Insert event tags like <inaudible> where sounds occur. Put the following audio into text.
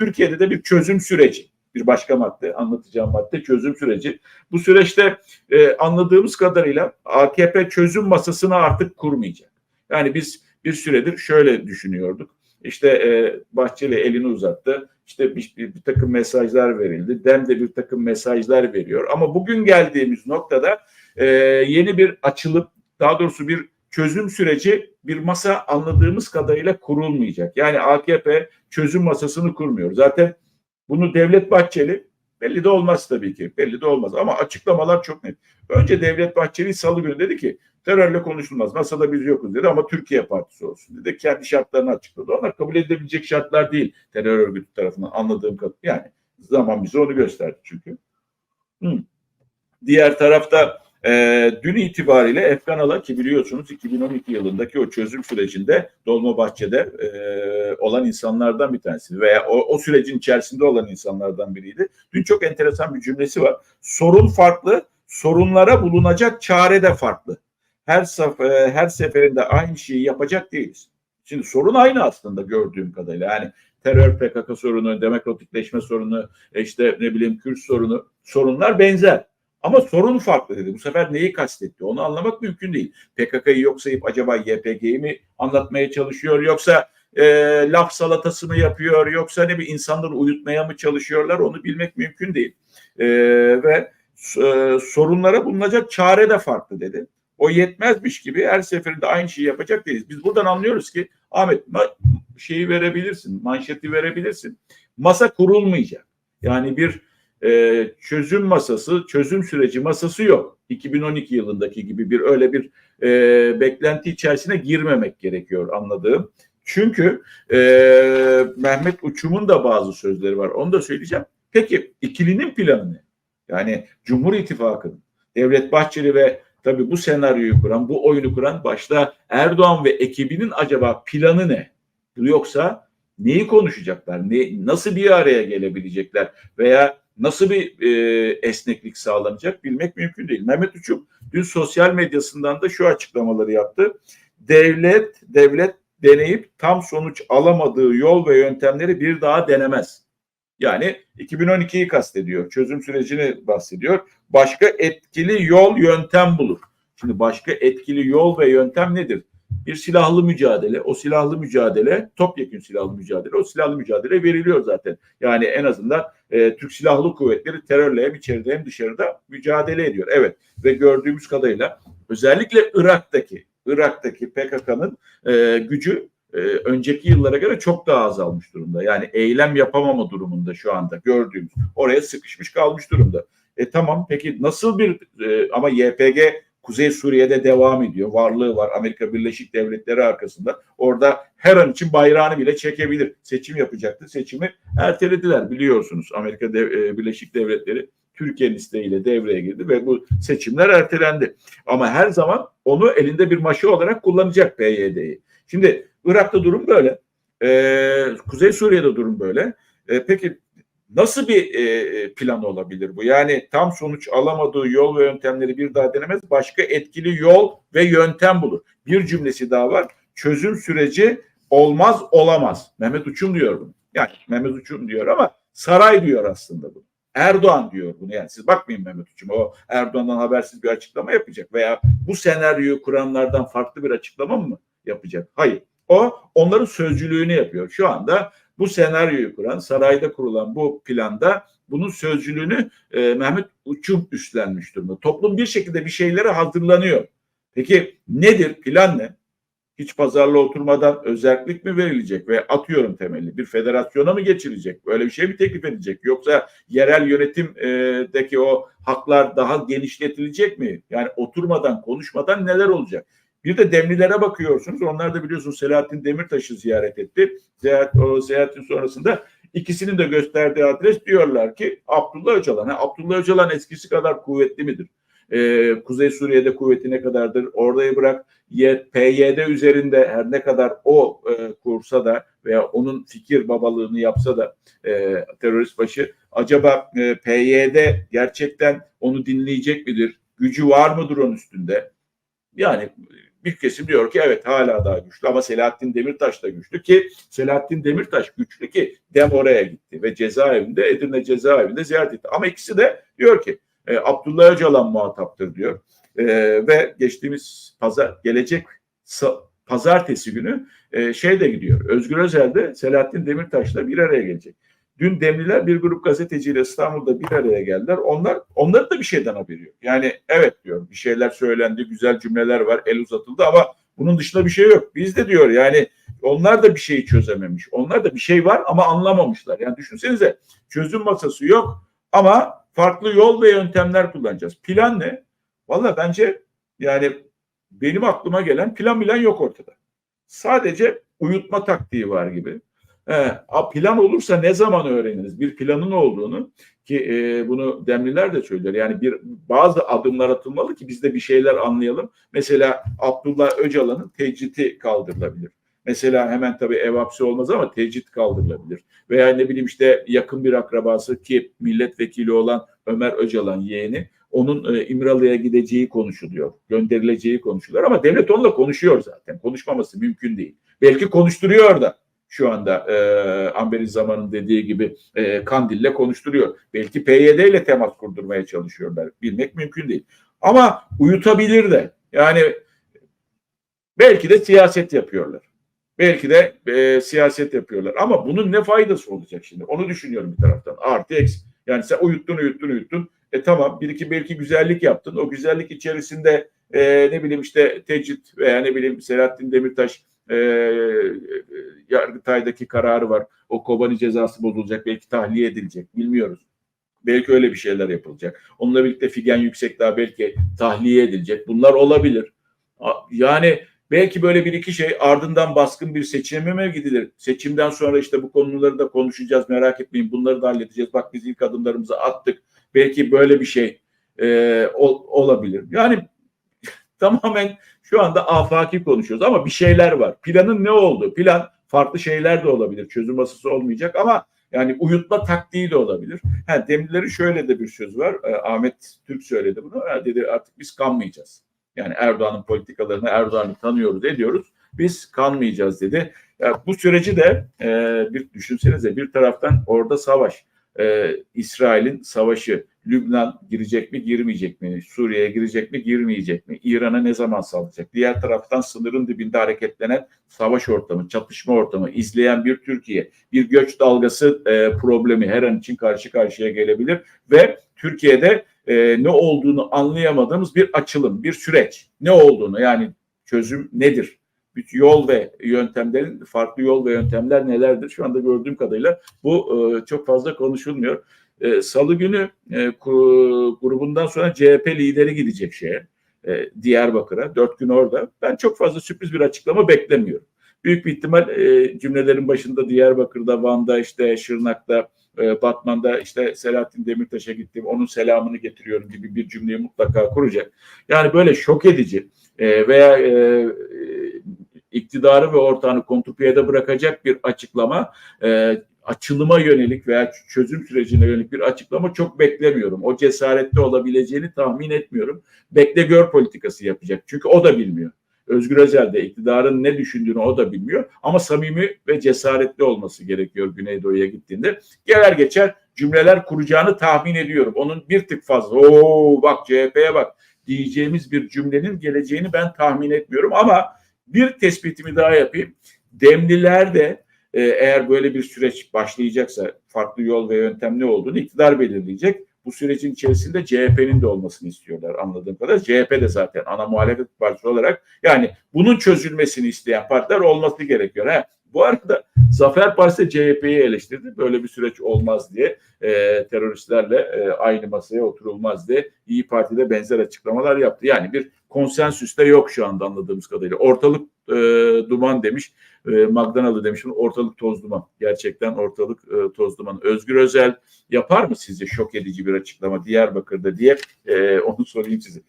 Türkiye'de de bir çözüm süreci bir başka madde anlatacağım madde çözüm süreci. Bu süreçte e, anladığımız kadarıyla AKP çözüm masasını artık kurmayacak. Yani biz bir süredir şöyle düşünüyorduk. İşte e, Bahçeli elini uzattı. İşte bir, bir, bir takım mesajlar verildi. Dem de bir takım mesajlar veriyor. Ama bugün geldiğimiz noktada e, yeni bir açılıp daha doğrusu bir çözüm süreci bir masa anladığımız kadarıyla kurulmayacak. Yani AKP çözüm masasını kurmuyor. Zaten bunu Devlet Bahçeli belli de olmaz tabii ki. Belli de olmaz ama açıklamalar çok net. Önce Devlet Bahçeli salı günü dedi ki terörle konuşulmaz. Masada biz yokuz dedi ama Türkiye Partisi olsun dedi. Kendi şartlarını açıkladı. Onlar kabul edilebilecek şartlar değil terör örgütü tarafından anladığım kadarıyla. Yani zaman bize onu gösterdi çünkü. Hı. Diğer tarafta e, dün itibariyle Efkan Ala ki biliyorsunuz 2012 yılındaki o çözüm sürecinde Dolmabahçe'de e, olan insanlardan bir tanesi veya o, o sürecin içerisinde olan insanlardan biriydi. Dün çok enteresan bir cümlesi var. Sorun farklı, sorunlara bulunacak çare de farklı. Her sef e, her seferinde aynı şeyi yapacak değiliz. Şimdi sorun aynı aslında gördüğüm kadarıyla. Yani terör PKK sorunu, demokratikleşme sorunu, işte ne bileyim Kürt sorunu, sorunlar benzer. Ama sorun farklı dedi. Bu sefer neyi kastetti? Onu anlamak mümkün değil. PKK'yı yok sayıp acaba YPG'yi mi anlatmaya çalışıyor yoksa e, laf salatası mı yapıyor yoksa ne bir insanları uyutmaya mı çalışıyorlar onu bilmek mümkün değil. E, ve e, sorunlara bulunacak çare de farklı dedi. O yetmezmiş gibi her seferinde aynı şeyi yapacak değiliz. Biz buradan anlıyoruz ki Ahmet şeyi verebilirsin, manşeti verebilirsin. Masa kurulmayacak. Yani bir e, çözüm masası, çözüm süreci masası yok. 2012 yılındaki gibi bir öyle bir e, beklenti içerisine girmemek gerekiyor anladığım. Çünkü e, Mehmet Uçum'un da bazı sözleri var. Onu da söyleyeceğim. Peki ikilinin planı ne? Yani Cumhur İttifakı'nın, Devlet Bahçeli ve tabii bu senaryoyu kuran, bu oyunu kuran başta Erdoğan ve ekibinin acaba planı ne? Yoksa neyi konuşacaklar? Ne, nasıl bir araya gelebilecekler? Veya nasıl bir e, esneklik sağlanacak bilmek mümkün değil. Mehmet Uçuk dün sosyal medyasından da şu açıklamaları yaptı. Devlet devlet deneyip tam sonuç alamadığı yol ve yöntemleri bir daha denemez. Yani 2012'yi kastediyor. Çözüm sürecini bahsediyor. Başka etkili yol yöntem bulur. Şimdi başka etkili yol ve yöntem nedir? bir silahlı mücadele, o silahlı mücadele, topyekun silahlı mücadele, o silahlı mücadele veriliyor zaten. Yani en azından e, Türk Silahlı Kuvvetleri terörle hem içeride hem dışarıda mücadele ediyor. Evet ve gördüğümüz kadarıyla özellikle Irak'taki Irak'taki PKK'nın e, gücü e, önceki yıllara göre çok daha azalmış durumda. Yani eylem yapamama durumunda şu anda gördüğümüz. Oraya sıkışmış kalmış durumda. E tamam peki nasıl bir e, ama YPG Kuzey Suriye'de devam ediyor. Varlığı var. Amerika Birleşik Devletleri arkasında. Orada her an için bayrağını bile çekebilir. Seçim yapacaktı. Seçimi ertelediler biliyorsunuz. Amerika e, Birleşik Devletleri Türkiye'nin isteğiyle devreye girdi ve bu seçimler ertelendi. Ama her zaman onu elinde bir maşı olarak kullanacak PYD'yi. Şimdi Irak'ta durum böyle. Ee, Kuzey Suriye'de durum böyle. Ee, peki Nasıl bir e, plan olabilir bu? Yani tam sonuç alamadığı yol ve yöntemleri bir daha denemez. Başka etkili yol ve yöntem bulur. Bir cümlesi daha var. Çözüm süreci olmaz olamaz. Mehmet Uçum diyor bunu. Yani Mehmet Uçum diyor ama saray diyor aslında bu. Erdoğan diyor bunu. Yani siz bakmayın Mehmet Uçum. O Erdoğan'dan habersiz bir açıklama yapacak veya bu senaryoyu kuranlardan farklı bir açıklama mı yapacak? Hayır. O onların sözcülüğünü yapıyor. Şu anda bu senaryoyu kuran, sarayda kurulan bu planda bunun sözcülüğünü e, Mehmet Uçum üstlenmiş durumda. Toplum bir şekilde bir şeylere hazırlanıyor. Peki nedir? Plan ne? Hiç pazarla oturmadan özellik mi verilecek ve atıyorum temelli bir federasyona mı geçilecek? Böyle bir şey mi teklif edecek? Yoksa yerel yönetimdeki o haklar daha genişletilecek mi? Yani oturmadan, konuşmadan neler olacak? Bir de Demlilere bakıyorsunuz. Onlar da biliyorsunuz Selahattin Demirtaş'ı ziyaret etti. Ziyaret, o ziyaretin sonrasında ikisinin de gösterdiği adres diyorlar ki Abdullah Öcalan. Ha, Abdullah Öcalan eskisi kadar kuvvetli midir? Ee, Kuzey Suriye'de kuvveti ne kadardır? Orayı bırak PYD üzerinde her ne kadar o e, kursa da veya onun fikir babalığını yapsa da e, terörist başı acaba e, PYD gerçekten onu dinleyecek midir? Gücü var mıdır onun üstünde? Yani bir kesim diyor ki evet hala daha güçlü ama Selahattin Demirtaş da güçlü ki Selahattin Demirtaş güçlü ki Dem oraya gitti ve cezaevinde Edirne cezaevinde ziyaret etti. Ama ikisi de diyor ki e, Abdullah Öcalan muhataptır diyor. E, ve geçtiğimiz pazar gelecek pazartesi günü e, şey de gidiyor. Özgür Özel de Selahattin Demirtaş'la bir araya gelecek. Dün Demliler bir grup gazeteciyle İstanbul'da bir araya geldiler. Onlar onların da bir şeyden haberi yok. Yani evet diyor bir şeyler söylendi, güzel cümleler var, el uzatıldı ama bunun dışında bir şey yok. Biz de diyor yani onlar da bir şeyi çözememiş. Onlar da bir şey var ama anlamamışlar. Yani düşünsenize çözüm masası yok ama farklı yol ve yöntemler kullanacağız. Plan ne? Valla bence yani benim aklıma gelen plan bilen yok ortada. Sadece uyutma taktiği var gibi. A, plan olursa ne zaman öğreniriz? Bir planın olduğunu ki e, bunu Demliler de söylüyor. Yani bir bazı adımlar atılmalı ki biz de bir şeyler anlayalım. Mesela Abdullah Öcalan'ın tecriti kaldırılabilir. Mesela hemen tabii ev hapsi olmaz ama tecrit kaldırılabilir. Veya ne bileyim işte yakın bir akrabası ki milletvekili olan Ömer Öcalan yeğeni onun e, İmralı'ya gideceği konuşuluyor. Gönderileceği konuşuluyor ama devlet onunla konuşuyor zaten. Konuşmaması mümkün değil. Belki konuşturuyor da şu anda e, Amber'in zamanın dediği gibi e, Kandil'le konuşturuyor. Belki PYD ile temas kurdurmaya çalışıyorlar. Bilmek mümkün değil. Ama uyutabilir de. Yani belki de siyaset yapıyorlar. Belki de e, siyaset yapıyorlar. Ama bunun ne faydası olacak şimdi? Onu düşünüyorum bir taraftan. Artı eksi. Yani sen uyuttun, uyuttun, uyuttun. E tamam bir iki belki güzellik yaptın. O güzellik içerisinde e, ne bileyim işte tecrit veya ne bileyim Selahattin Demirtaş e, Yargıtay'daki kararı var. O Kobani cezası bozulacak. Belki tahliye edilecek. Bilmiyoruz. Belki öyle bir şeyler yapılacak. Onunla birlikte Figen Yüksekdağ belki tahliye edilecek. Bunlar olabilir. Yani belki böyle bir iki şey ardından baskın bir seçime mi gidilir? Seçimden sonra işte bu konuları da konuşacağız. Merak etmeyin bunları da halledeceğiz. Bak biz ilk adımlarımızı attık. Belki böyle bir şey e, ol, olabilir. Yani <laughs> tamamen şu anda afaki konuşuyoruz ama bir şeyler var. Planın ne olduğu, plan farklı şeyler de olabilir. Çözüm masası olmayacak ama yani uyutma taktiği de olabilir. Ha, Demirlerin şöyle de bir söz var. E, Ahmet Türk söyledi bunu. Ha, dedi artık biz kanmayacağız. Yani Erdoğan'ın politikalarını Erdoğan'ı tanıyoruz, ediyoruz. Biz kanmayacağız dedi. Ya, bu süreci de e, bir düşünsenize bir taraftan orada savaş. E, İsrail'in savaşı. Lübnan girecek mi, girmeyecek mi? Suriye'ye girecek mi, girmeyecek mi? İran'a ne zaman saldıracak? Diğer taraftan sınırın dibinde hareketlenen savaş ortamı, çatışma ortamı, izleyen bir Türkiye, bir göç dalgası e, problemi her an için karşı karşıya gelebilir ve Türkiye'de e, ne olduğunu anlayamadığımız bir açılım, bir süreç. Ne olduğunu yani çözüm nedir? Bir yol ve yöntemlerin farklı yol ve yöntemler nelerdir? Şu anda gördüğüm kadarıyla bu e, çok fazla konuşulmuyor. E, Salı günü e, grubundan sonra CHP lideri gidecek şeye e, Diyarbakır'a. Dört gün orada. Ben çok fazla sürpriz bir açıklama beklemiyorum. Büyük bir ihtimal e, cümlelerin başında Diyarbakır'da, Van'da, işte Şırnak'ta, e, Batman'da işte Selahattin Demirtaş'a gittim, onun selamını getiriyorum gibi bir cümleyi mutlaka kuracak. Yani böyle şok edici e, veya e, iktidarı ve ortağını kontrpiyede bırakacak bir açıklama e, açılıma yönelik veya çözüm sürecine yönelik bir açıklama çok beklemiyorum. O cesaretli olabileceğini tahmin etmiyorum. Bekle gör politikası yapacak. Çünkü o da bilmiyor. Özgür Özel de iktidarın ne düşündüğünü o da bilmiyor. Ama samimi ve cesaretli olması gerekiyor Güneydoğu'ya gittiğinde. Geler geçer cümleler kuracağını tahmin ediyorum. Onun bir tık fazla. Oo bak CHP'ye bak diyeceğimiz bir cümlenin geleceğini ben tahmin etmiyorum. Ama bir tespitimi daha yapayım. Demliler de e, eğer böyle bir süreç başlayacaksa farklı yol ve yöntem ne olduğunu iktidar belirleyecek. Bu sürecin içerisinde CHP'nin de olmasını istiyorlar anladığım kadar. CHP de zaten ana muhalefet partisi olarak yani bunun çözülmesini isteyen partiler olması gerekiyor. Ha, bu arada Zafer Partisi CHP'yi eleştirdi. Böyle bir süreç olmaz diye e, teröristlerle e, aynı masaya oturulmaz diye İyi Parti'de benzer açıklamalar yaptı. Yani bir konsensüs de yok şu anda anladığımız kadarıyla. Ortalık e, duman demiş. E, Magdanalı demiş. Ortalık toz duman. Gerçekten ortalık e, toz duman. Özgür Özel yapar mı sizce şok edici bir açıklama Diyarbakır'da diye e, onu sorayım size.